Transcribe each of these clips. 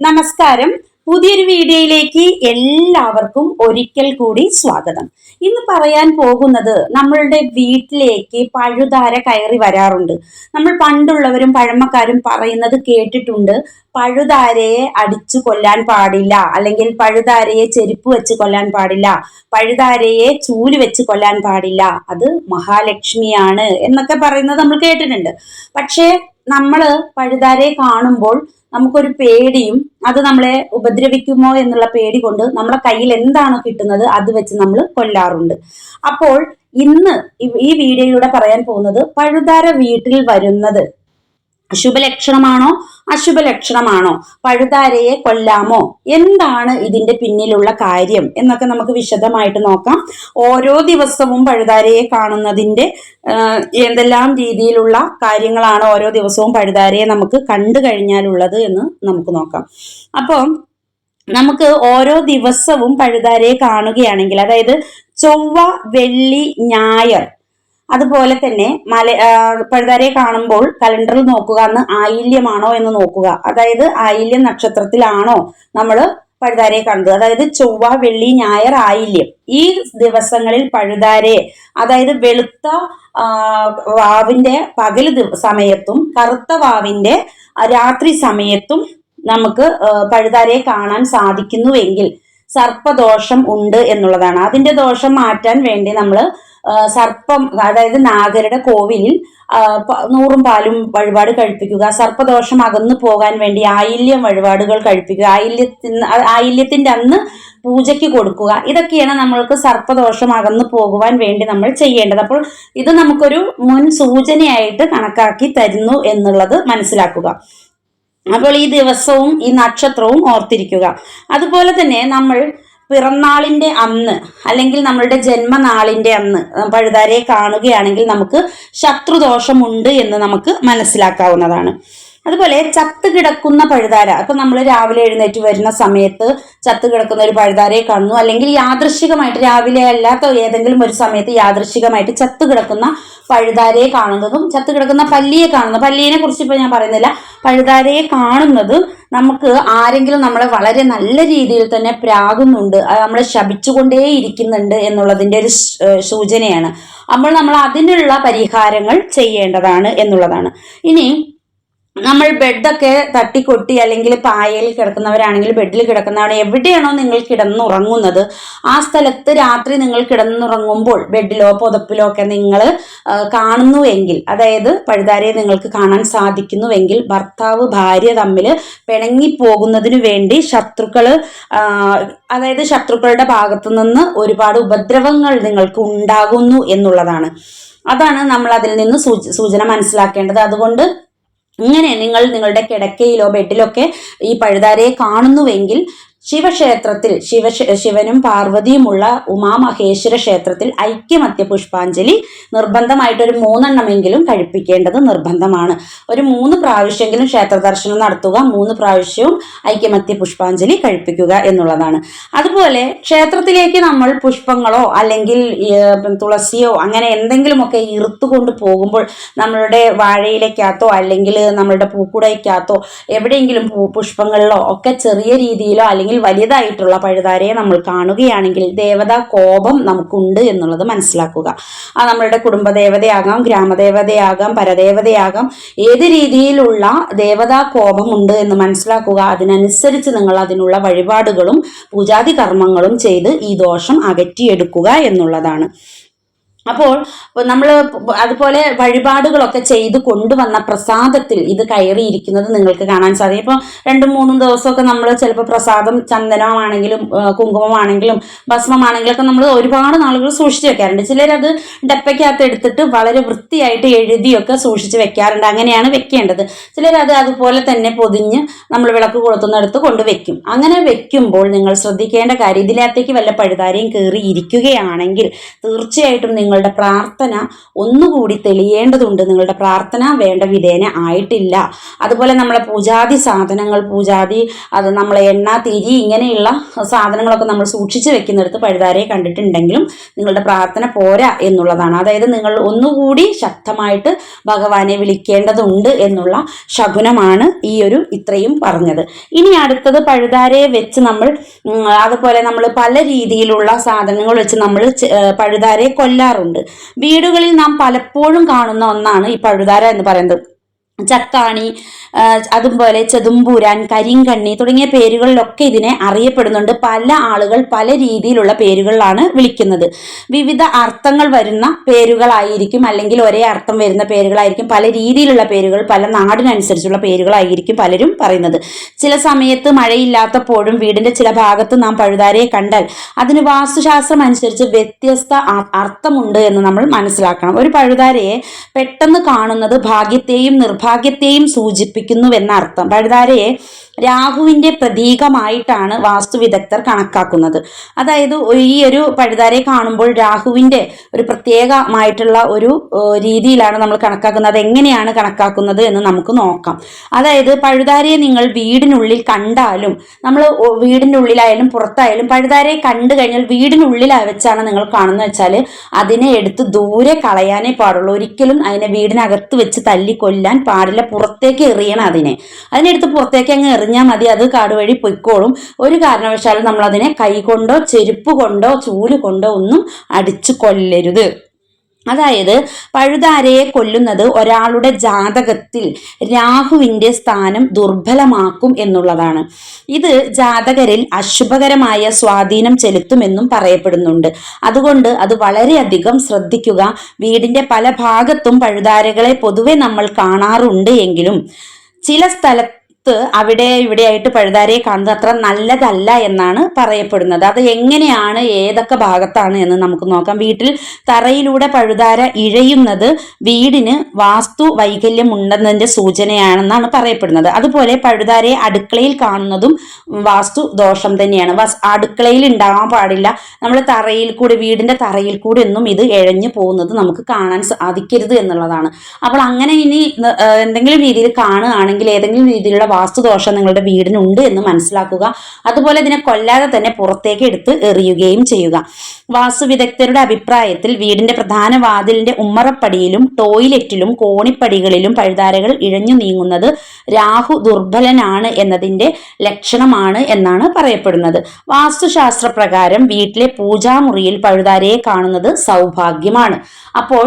നമസ്കാരം. പുതിയൊരു വീഡിയോയിലേക്ക് എല്ലാവർക്കും ഒരിക്കൽ കൂടി സ്വാഗതം. ഇന്ന് പറയാൻ പോകുന്നത് നമ്മളുടെ വീട്ടിലേക്ക് പഴുതാര കയറി വരാറുണ്ട്. നമ്മൾ പണ്ടുള്ളവരും പഴമക്കാരും പറയുന്നത് കേട്ടിട്ടുണ്ട് പഴുതാരയെ അടിച്ചു കൊല്ലാൻ പാടില്ല അല്ലെങ്കിൽ പഴുതാരയെ ചെരുപ്പ് വെച്ച് കൊല്ലാൻ പാടില്ല പഴുതാരയെ ചൂൽ വെച്ച് കൊല്ലാൻ പാടില്ല അത് മഹാലക്ഷ്മിയാണ് എന്നൊക്കെ പറയുന്നത് നമ്മൾ കേട്ടിട്ടുണ്ട്. പക്ഷേ നമ്മൾ പഴുതാരെ കാണുമ്പോൾ നമുക്കൊരു പേടിയും അത് നമ്മളെ ഉപദ്രവിക്കുമോ എന്നുള്ള പേടി കൊണ്ട് നമ്മുടെ കയ്യിൽ എന്താണോ കിട്ടുന്നത് അത് വെച്ച് നമ്മൾ കൊല്ലാറുണ്ട്. അപ്പോൾ ഇന്ന് ഈ- വീഡിയോയിലൂടെ പറയാൻ പോകുന്നത് പഴുതാര വീട്ടിൽ വരുന്നത് ശുഭലക്ഷണമാണോ അശുഭലക്ഷണമാണോ? പഴുതാരയെ കൊല്ലാമോ? എന്താണ് ഇതിന്റെ പിന്നിലുള്ള കാര്യം? എന്നൊക്കെ നമുക്ക് വിശദമായിട്ട് നോക്കാം. ഓരോ ദിവസവും പഴുതാരയെ കാണുന്നതിന്റെ എന്തെല്ലാം രീതിയിലുള്ള കാര്യങ്ങളാണ് ഓരോ ദിവസവും പഴുതാരയെ നമുക്ക് കണ്ടു കഴിഞ്ഞാലുള്ളത് എന്ന് നമുക്ക് നോക്കാം. അപ്പോൾ നമുക്ക് ഓരോ ദിവസവും പഴുതാരയെ കാണുകയാണെങ്കിൽ അതായത് ചൊവ്വ വെള്ളി ഞായർ അതുപോലെ തന്നെ മല പഴുതാരെ കാണുമ്പോൾ കലണ്ടറിൽ നോക്കുക അന്ന് ആയില്യമാണോ എന്ന് നോക്കുക. അതായത് ആയില്യം നക്ഷത്രത്തിലാണോ നമ്മൾ പഴുതാരെ കണ്ടത് അതായത് ചൊവ്വ വെള്ളി ഞായർ ആയില്യം. ഈ ദിവസങ്ങളിൽ പഴുതാരെ അതായത് വെളുത്ത വാവിന്റെ പകൽ സമയത്തും കറുത്ത വാവിന്റെ രാത്രി സമയത്തും നമുക്ക് പഴുതാരെ കാണാൻ സാധിക്കുന്നുവെങ്കിൽ സർപ്പദോഷം ഉണ്ട് എന്നുള്ളതാണ്. അതിന്റെ ദോഷം മാറ്റാൻ വേണ്ടി നമ്മൾ സർപ്പം അതായത് നാഗരുടെ കോവിലിൽ നൂറും പാലും വഴിപാട് കഴിപ്പിക്കുക സർപ്പദോഷം അകന്നു പോകാൻ വേണ്ടി ആയില്യം വഴിപാടുകൾ കഴിപ്പിക്കുക ആയില്യത്തിന് ആയില്യത്തിന്റെ അന്ന് പൂജയ്ക്ക് കൊടുക്കുക ഇതൊക്കെയാണ് നമ്മൾക്ക് സർപ്പദോഷം അകന്നു പോകുവാൻ വേണ്ടി നമ്മൾ ചെയ്യേണ്ടത്. അപ്പോൾ ഇത് നമുക്കൊരു മുൻ സൂചനയായിട്ട് കണക്കാക്കി തരുന്നു എന്നുള്ളത് മനസ്സിലാക്കുക. അപ്പോൾ ഈ ദിവസവും ഈ നക്ഷത്രവും ഓർത്തിരിക്കുക. അതുപോലെ തന്നെ നമ്മൾ പിറന്നാളിന്റെ അന്ന് അല്ലെങ്കിൽ നമ്മളുടെ ജന്മനാളിന്റെ അന്ന് പഴുതാരയെ കാണുകയാണെങ്കിൽ നമുക്ക് ശത്രുദോഷമുണ്ട് എന്ന് നമുക്ക് മനസ്സിലാക്കാവുന്നതാണ്. അതുപോലെ ചത്ത് കിടക്കുന്ന പഴുതാര. അപ്പൊ നമ്മൾ രാവിലെ എഴുന്നേറ്റ് വരുന്ന സമയത്ത് ചത്ത് കിടക്കുന്ന ഒരു പഴുതാരയെ കാണുന്നു. അല്ലെങ്കിൽ യാദൃശികമായിട്ട് രാവിലെ അല്ലാത്ത ഏതെങ്കിലും ഒരു സമയത്ത് യാദൃശികമായിട്ട് ചത്ത് കിടക്കുന്ന പഴുതാരയെ കാണുന്നതും ചത്ത് കിടക്കുന്ന പല്ലിയെ കാണുന്നു പല്ലിയെ കുറിച്ച് ഇപ്പൊ ഞാൻ പറയുന്നില്ല. പഴുതാരയെ കാണുന്നത് നമുക്ക് ആരെങ്കിലും നമ്മളെ വളരെ നല്ല രീതിയിൽ തന്നെ പ്രാകുന്നുണ്ട് നമ്മളെ ശപിച്ചുകൊണ്ടേ ഇരിക്കുന്നുണ്ട് എന്നുള്ളതിന്റെ ഒരു സൂചനയാണ്. അപ്പോൾ നമ്മൾ അതിനുള്ള പരിഹാരങ്ങൾ ചെയ്യേണ്ടതാണ് എന്നുള്ളതാണ്. ഇനി നമ്മൾ ബെഡൊക്കെ തട്ടിക്കൊട്ടി അല്ലെങ്കിൽ പായയിൽ കിടക്കുന്നവരാണെങ്കിൽ ബെഡിൽ കിടക്കുന്നവരാണ് എവിടെയാണോ നിങ്ങൾ കിടന്നുറങ്ങുന്നത് ആ സ്ഥലത്ത് രാത്രി നിങ്ങൾ കിടന്നുറങ്ങുമ്പോൾ ബെഡിലോ പുതപ്പിലോ ഒക്കെ നിങ്ങൾ കാണുന്നുവെങ്കിൽ അതായത് പഴുതാരയെ നിങ്ങൾക്ക് കാണാൻ സാധിക്കുന്നുവെങ്കിൽ ഭർത്താവ് ഭാര്യ തമ്മിൽ പിണങ്ങിപ്പോകുന്നതിനു വേണ്ടി ശത്രുക്കൾ അതായത് ശത്രുക്കളുടെ ഭാഗത്തു നിന്ന് ഒരുപാട് ഉപദ്രവങ്ങൾ നിങ്ങൾക്ക് ഉണ്ടാകുന്നു എന്നുള്ളതാണ്. അതാണ് നമ്മൾ അതിൽ നിന്ന് സൂചന മനസ്സിലാക്കേണ്ടത്. അതുകൊണ്ട് ഇങ്ങനെ നിങ്ങൾ നിങ്ങളുടെ കിടക്കയിലോ ബെഡിലോ ഒക്കെ ഈ പഴുതാരയെ കാണുന്നുവെങ്കിൽ ശിവക്ഷേത്രത്തിൽ ശിവ ശിവനും പാർവതിയുമുള്ള ഉമാമഹേശ്വര ക്ഷേത്രത്തിൽ ഐക്യമത്യ പുഷ്പാഞ്ജലി നിർബന്ധമായിട്ട് ഒരു മൂന്നെണ്ണമെങ്കിലും കഴിപ്പിക്കേണ്ടത് നിർബന്ധമാണ്. ഒരു മൂന്ന് പ്രാവശ്യമെങ്കിലും ക്ഷേത്ര ദർശനം നടത്തുക മൂന്ന് പ്രാവശ്യവും ഐക്യമത്യ പുഷ്പാഞ്ജലി കഴിപ്പിക്കുക എന്നുള്ളതാണ്. അതുപോലെ ക്ഷേത്രത്തിലേക്ക് നമ്മൾ പുഷ്പങ്ങളോ അല്ലെങ്കിൽ തുളസിയോ അങ്ങനെ എന്തെങ്കിലുമൊക്കെ ഇറുത്തുകൊണ്ട് പോകുമ്പോൾ നമ്മളുടെ വാഴയിലേക്കകത്തോ അല്ലെങ്കിൽ നമ്മളുടെ പൂക്കുടയ്ക്കകത്തോ എവിടെയെങ്കിലും പുഷ്പങ്ങളിലോ ഒക്കെ ചെറിയ രീതിയിലോ അല്ലെങ്കിൽ വലിയതായിട്ടുള്ള പഴുതാരയെ നമ്മൾ കാണുകയാണെങ്കിൽ ദേവതാ കോപം നമുക്കുണ്ട് എന്നുള്ളത് മനസ്സിലാക്കുക. ആ നമ്മളുടെ കുടുംബദേവതയാകാം ഗ്രാമദേവതയാകാം പരദേവതയാകാം ഏത് രീതിയിലുള്ള ദേവതാ കോപം ഉണ്ട് എന്ന് മനസ്സിലാക്കുക. അതിനനുസരിച്ച് നിങ്ങൾ അതിനുള്ള വഴിപാടുകളും പൂജാതി കർമ്മങ്ങളും ചെയ്ത് ഈ ദോഷം അകറ്റിയെടുക്കുക എന്നുള്ളതാണ്. അപ്പോൾ നമ്മൾ അതുപോലെ വഴിപാടുകളൊക്കെ ചെയ്ത് കൊണ്ടുവന്ന പ്രസാദത്തിൽ ഇത് കയറിയിരിക്കുന്നത് നിങ്ങൾക്ക് കാണാൻ സാധിക്കും. ഇപ്പോൾ രണ്ടും മൂന്നും ദിവസമൊക്കെ നമ്മൾ ചിലപ്പോൾ പ്രസാദം ചന്ദനമാണെങ്കിലും കുങ്കുമമാണെങ്കിലും ഭസ്മമാണെങ്കിലും ഒക്കെ നമ്മൾ ഒരുപാട് നാളുകൾ സൂക്ഷിച്ച് വെക്കാറുണ്ട്. ചിലരത് ഡപ്പയ്ക്കകത്ത് എടുത്തിട്ട് വളരെ വൃത്തിയായിട്ട് എഴുതിയൊക്കെ സൂക്ഷിച്ച് വെക്കാറുണ്ട്. അങ്ങനെയാണ് വെക്കേണ്ടത്. ചിലരത് അതുപോലെ തന്നെ പൊതിഞ്ഞ് നമ്മൾ വിളക്ക് കൊളുത്തുന്നിടത്ത് കൊണ്ട് വെക്കും. അങ്ങനെ വെക്കുമ്പോൾ നിങ്ങൾ ശ്രദ്ധിക്കേണ്ട കാര്യം ഇതിനകത്തേക്ക് വല്ല പഴുതാരയും കയറി ഇരിക്കുകയാണെങ്കിൽ തീർച്ചയായിട്ടും നിങ്ങൾ നിങ്ങളുടെ പ്രാർത്ഥന ഒന്നുകൂടി തെളിയേണ്ടതുണ്ട്. നിങ്ങളുടെ പ്രാർത്ഥന വേണ്ട വിധേന ആയിട്ടില്ല. അതുപോലെ നമ്മളെ പൂജാതി സാധനങ്ങൾ പൂജാതി അത് നമ്മളെ എണ്ണ തിരി ഇങ്ങനെയുള്ള സാധനങ്ങളൊക്കെ നമ്മൾ സൂക്ഷിച്ച് വെക്കുന്നിടത്ത് പഴുതാരയെ കണ്ടിട്ടുണ്ടെങ്കിലും നിങ്ങളുടെ പ്രാർത്ഥന പോരാ എന്നുള്ളതാണ്. അതായത് നിങ്ങൾ ഒന്നുകൂടി ശക്തമായിട്ട് ഭഗവാനെ വിളിക്കേണ്ടതുണ്ട് എന്നുള്ള ശകുനമാണ് ഈ ഒരു ഇത്രയും പറഞ്ഞത്. ഇനി അടുത്തത് പഴുതാരയെ വെച്ച് നമ്മൾ അതുപോലെ നമ്മൾ പല രീതിയിലുള്ള സാധനങ്ങൾ വെച്ച് നമ്മൾ പഴുതാരയെ കൊല്ലാറുണ്ട്. വീടുകളിൽ നാം പലപ്പോഴും കാണുന്ന ഒന്നാണ് ഈ പഴുതാര എന്ന് പറയുന്നത്. ചക്കാണി അതുപോലെ ചെതുമ്പൂരാൻ കരിങ്കണ്ണി തുടങ്ങിയ പേരുകളിലൊക്കെ ഇതിനെ അറിയപ്പെടുന്നുണ്ട്. പല ആളുകൾ പല രീതിയിലുള്ള പേരുകളിലാണ് വിളിക്കുന്നത്. വിവിധ അർത്ഥങ്ങൾ വരുന്ന പേരുകളായിരിക്കും അല്ലെങ്കിൽ ഒരേ അർത്ഥം വരുന്ന പേരുകളായിരിക്കും പല രീതിയിലുള്ള പേരുകൾ പല നാടിനനുസരിച്ചുള്ള പേരുകളായിരിക്കും പലരും പറയുന്നത്. ചില സമയത്ത് മഴയില്ലാത്തപ്പോഴും വീടിന്റെ ചില ഭാഗത്ത് നാം പഴുതാരയെ കണ്ടാൽ അതിന് വാസ്തുശാസ്ത്രം അനുസരിച്ച് വ്യത്യസ്ത അർത്ഥമുണ്ട് എന്ന് നമ്മൾ മനസ്സിലാക്കണം. ഒരു പഴുതാരയെ പെട്ടെന്ന് കാണുന്നത് ഭാഗ്യത്തെയും നിർഭാഗ്യത്തെയും സൂചിപ്പിക്കുന്നുവെന്ന അർത്ഥം പഴുതാരയെ രാഹുവിന്റെ പ്രതീകമായിട്ടാണ് വാസ്തു വിദഗ്ധർ കണക്കാക്കുന്നത്. അതായത് ഈ ഒരു പഴുതാരെ കാണുമ്പോൾ രാഹുവിന്റെ ഒരു പ്രത്യേകമായിട്ടുള്ള ഒരു രീതിയിലാണ് നമ്മൾ കണക്കാക്കുന്നത്. എങ്ങനെയാണ് കണക്കാക്കുന്നത് എന്ന് നമുക്ക് നോക്കാം. അതായത് പഴുതാരയെ നിങ്ങൾ വീടിനുള്ളിൽ കണ്ടാലും നമ്മൾ വീടിന്റെ ഉള്ളിലായാലും പുറത്തായാലും പഴുതാരയെ കണ്ടു കഴിഞ്ഞാൽ വീടിനുള്ളിൽ വെച്ചാണ് നിങ്ങൾ കാണുന്നത് വെച്ചാൽ അതിനെ എടുത്ത് ദൂരെ കളയാനേ പാടുള്ളൂ. ഒരിക്കലും അതിനെ വീടിനകത്ത് വെച്ച് തല്ലി കൊല്ലാൻ പാടില്ല. പുറത്തേക്ക് എറിയണം അതിനെ. അതിനെടുത്ത് പുറത്തേക്ക് അങ്ങ് എറിഞ്ഞാൽ മതി അത് കാട് വഴി പൊയ്ക്കോളും. ഒരു കാരണവശാലും നമ്മൾ അതിനെ കൈ കൊണ്ടോ ചെരുപ്പ് കൊണ്ടോ ചൂൽ കൊണ്ടോ ഒന്നും അടിച്ചു കൊല്ലരുത്. അതായത് പഴുതാരയെ കൊല്ലുന്നത് ഒരാളുടെ ജാതകത്തിൽ രാഹുവിന്റെ സ്ഥാനം ദുർബലമാക്കും എന്നുള്ളതാണ്. ഇത് ജാതകരിൽ അശുഭകരമായ സ്വാധീനം ചെലുത്തുമെന്നും പറയപ്പെടുന്നുണ്ട്. അതുകൊണ്ട് അത് വളരെയധികം ശ്രദ്ധിക്കുക. വീടിന്റെ പല ഭാഗത്തും പഴുതാരകളെ പൊതുവെ നമ്മൾ കാണാറുണ്ട് എങ്കിലും ചില സ്ഥലത്ത് അവിടെ ഇവിടെയായിട്ട് പഴുതാരയെ കാണുന്നത് അത്ര നല്ലതല്ല എന്നാണ് പറയപ്പെടുന്നത്. അത് എങ്ങനെയാണ് ഏതൊക്കെ ഭാഗത്താണ് എന്ന് നമുക്ക് നോക്കാം. വീട്ടിൽ തറയിലൂടെ പഴുതാര ഇഴയുന്നത് വീടിന് വാസ്തു വൈകല്യം ഉണ്ടെന്നതിന്റെ സൂചനയാണെന്നാണ് പറയപ്പെടുന്നത്. അതുപോലെ പഴുതാരയെ അടുക്കളയിൽ കാണുന്നതും വാസ്തു ദോഷം തന്നെയാണ്. അടുക്കളയിൽ ഉണ്ടാവാൻ പാടില്ല. നമ്മൾ തറയിൽ കൂടി വീടിന്റെ തറയിൽ കൂടി ഒന്നും ഇത് ഇഴഞ്ഞു പോകുന്നത് നമുക്ക് കാണാൻ സാധിക്കരുത് എന്നുള്ളതാണ്. അപ്പോൾ അങ്ങനെ ഇനി എന്തെങ്കിലും രീതിയിൽ കാണുകയാണെങ്കിൽ ഏതെങ്കിലും രീതിയിലുള്ള വാസ്തുദോഷം നിങ്ങളുടെ വീടിനുണ്ട് എന്ന് മനസ്സിലാക്കുക. അതുപോലെ ഇതിനെ കൊല്ലാതെ തന്നെ പുറത്തേക്ക് എടുത്ത് എറിയുകയും ചെയ്യുക. വാസ്തു വിദഗ്ധരുടെ അഭിപ്രായത്തിൽ വീടിന്റെ പ്രധാന വാതിലിന്റെ ഉമ്മറപ്പടിയിലും ടോയ്ലറ്റിലും കോണിപ്പടികളിലും പഴുതാരകൾ ഇഴഞ്ഞു നീങ്ങുന്നത് രാഹു ദുർബലനാണ് എന്നതിന്റെ ലക്ഷണമാണ് എന്നാണ് പറയപ്പെടുന്നത്. വാസ്തുശാസ്ത്ര പ്രകാരം വീട്ടിലെ പൂജാമുറിയിൽ പഴുതാരയെ കാണുന്നത് സൗഭാഗ്യമാണ്. അപ്പോൾ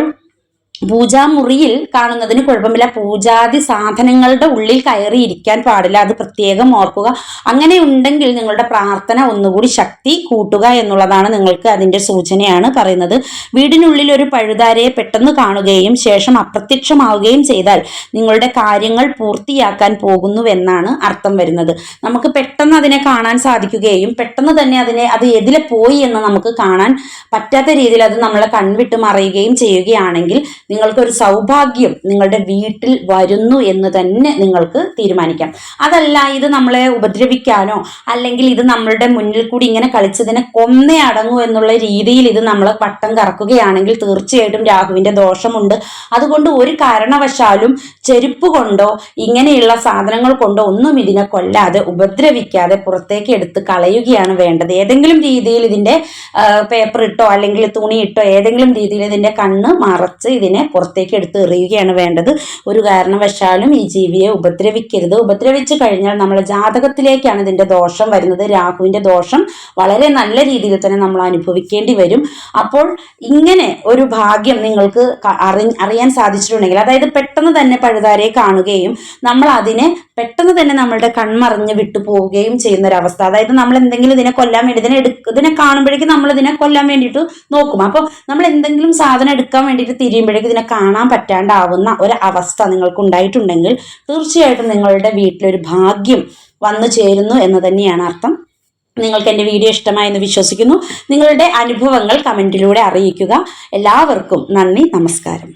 പൂജാമുറിയിൽ കാണുന്നതിന് കുഴപ്പമില്ല. പൂജാതി സാധനങ്ങളുടെ ഉള്ളിൽ കയറി ഇരിക്കാൻ പാടില്ല. അത് പ്രത്യേകം ഓർക്കുക. അങ്ങനെ ഉണ്ടെങ്കിൽ നിങ്ങളുടെ പ്രാർത്ഥന ഒന്നുകൂടി ശക്തി കൂട്ടുക എന്നുള്ളതാണ് നിങ്ങൾക്ക് അതിന്റെ സൂചനയാണ് പറയുന്നത്. വീടിനുള്ളിൽ ഒരു പഴുതാരയെ പെട്ടെന്ന് കാണുകയും ശേഷം അപ്രത്യക്ഷമാവുകയും ചെയ്താൽ നിങ്ങളുടെ കാര്യങ്ങൾ പൂർത്തിയാക്കാൻ പോകുന്നുവെന്നാണ് അർത്ഥം വരുന്നത്. നമുക്ക് പെട്ടെന്ന് അതിനെ കാണാൻ സാധിക്കുകയും പെട്ടെന്ന് തന്നെ അതിനെ അത് എതിലെ പോയി എന്ന് നമുക്ക് കാണാൻ പറ്റാത്ത രീതിയിൽ അത് നമ്മളെ കൺവിട്ട് മറിയുകയും ചെയ്യുകയാണെങ്കിൽ നിങ്ങൾക്കൊരു സൗഭാഗ്യം നിങ്ങളുടെ വീട്ടിൽ വരുന്നു എന്ന് തന്നെ നിങ്ങൾക്ക് തീരുമാനിക്കാം. അതല്ല ഇത് നമ്മളെ ഉപദ്രവിക്കാനോ അല്ലെങ്കിൽ ഇത് നമ്മളുടെ മുന്നിൽ കൂടി ഇങ്ങനെ കളിച്ചതിനെ കൊന്നേ അടങ്ങൂ എന്നുള്ള രീതിയിൽ ഇത് നമ്മളെ വട്ടം കറക്കുകയാണെങ്കിൽ തീർച്ചയായിട്ടും രാഹുവിന്റെ ദോഷമുണ്ട്. അതുകൊണ്ട് ഒരു കാരണവശാലും ചെരുപ്പ് കൊണ്ടോ ഇങ്ങനെയുള്ള സാധനങ്ങൾ കൊണ്ടോ ഒന്നും ഇതിനെ കൊല്ലാതെ ഉപദ്രവിക്കാതെ പുറത്തേക്ക് എടുത്ത് കളയുകയാണ് വേണ്ടത്. ഏതെങ്കിലും രീതിയിൽ ഇതിന്റെ പേപ്പർ ഇട്ടോ അല്ലെങ്കിൽ തുണി ഇട്ടോ ഏതെങ്കിലും രീതിയിൽ ഇതിന്റെ കണ്ണ് മറച്ച് ഇതിനെ പുറത്തേക്ക് എടുത്ത് എറിയുകയാണ് വേണ്ടത്. ഒരു കാരണവശാലും ഈ ജീവിയെ ഉപദ്രവിക്കരുത്. ഉപദ്രവിച്ചു കഴിഞ്ഞാൽ നമ്മുടെ ജാതകത്തിലേക്കാണ് ഇതിന്റെ ദോഷം വരുന്നത്. രാഹുവിന്റെ ദോഷം വളരെ നല്ല രീതിയിൽ തന്നെ നമ്മൾ അനുഭവിക്കേണ്ടി വരും. അപ്പോൾ ഇങ്ങനെ ഒരു ഭാഗ്യം നിങ്ങൾക്ക് അറി അറിയാൻ സാധിച്ചിട്ടുണ്ടെങ്കിൽ അതായത് പെട്ടെന്ന് തന്നെ പഴുതാരയെ കാണുകയും നമ്മൾ അതിനെ പെട്ടെന്ന് തന്നെ നമ്മളുടെ കൺമറിഞ്ഞ് വിട്ടു പോവുകയും ചെയ്യുന്ന ഒരു അവസ്ഥ അതായത് നമ്മൾ എന്തെങ്കിലും ഇതിനെ കൊല്ലാൻ വേണ്ടി ഇതിനെ എടുക്ക ഇതിനെ കാണുമ്പോഴേക്കും നമ്മൾ ഇതിനെ കൊല്ലാൻ വേണ്ടിയിട്ട് നോക്കും. അപ്പോൾ നമ്മൾ എന്തെങ്കിലും സാധനം എടുക്കാൻ വേണ്ടിയിട്ട് തിരിയുമ്പോഴേക്കും ഇതിനെ കാണാൻ പറ്റാണ്ടാവുന്ന ഒരു അവസ്ഥ നിങ്ങൾക്ക് ഉണ്ടായിട്ടുണ്ടെങ്കിൽ തീർച്ചയായിട്ടും നിങ്ങളുടെ വീട്ടിലൊരു ഭാഗ്യം വന്നു ചേരുന്നു എന്ന് തന്നെയാണ് അർത്ഥം. നിങ്ങൾക്ക് എന്റെ വീഡിയോ ഇഷ്ടമായെന്ന് വിശ്വസിക്കുന്നു. നിങ്ങളുടെ അനുഭവങ്ങൾ കമന്റിലൂടെ അറിയിക്കുക. എല്ലാവർക്കും നന്ദി നമസ്കാരം.